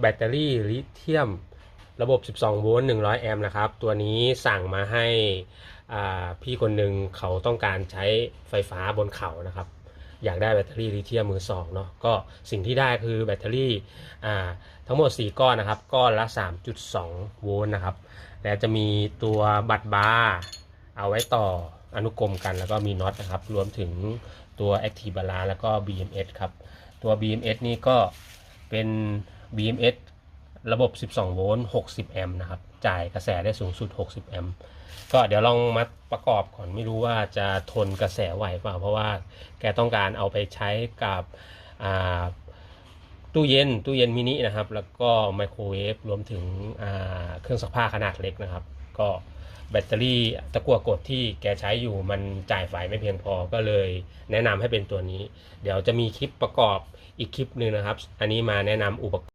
แบตเตอรี่ลิเธียมระบบ 12 โวลต์ 100 แอมป์นะครับ ตัวนี้สั่งมาให้พี่คนหนึ่งเขาต้องการใช้ไฟฟ้าบนเขานะครับ อยากได้แบตเตอรี่ลิเธียมมือสองเนาะ ก็สิ่งที่ได้คือแบตเตอรี่ทั้งหมด 4 ก้อนนะครับ ก้อนละ 3.2 โวลต์นะครับ และจะมีตัวบัตรบาร์เอาไว้ต่ออนุกรมกัน แล้วก็มีน็อตนะครับ รวมถึงตัว Active Balance แล้วก็ BMS ครับ ตัว BMS นี่ก็เป็น BMS ระบบ 12 โวลต์ 60 แอมป์นะครับ จ่ายกระแสได้สูงสุด 60 แอมป์ก็เดี๋ยวลองมาประกอบก่อนไม่รู้ว่าจะทนกระแสไหวเปล่า เพราะว่าแกต้องการเอาไปใช้กับตู้เย็นตู้เย็นมินินะครับ แล้วก็ไมโครเวฟรวมถึงเครื่องซักผ้าขนาดเล็กนะครับ ก็แบตเตอรี่ตะกั่วกดที่แกใช้อยู่มันจ่ายไฟไม่เพียงพอก็เลยแนะนำให้เป็นตัวนี้ เดี๋ยวจะมีคลิปประกอบอีกคลิปหนึ่งนะครับ อันนี้มาแนะนำอุปกรณ์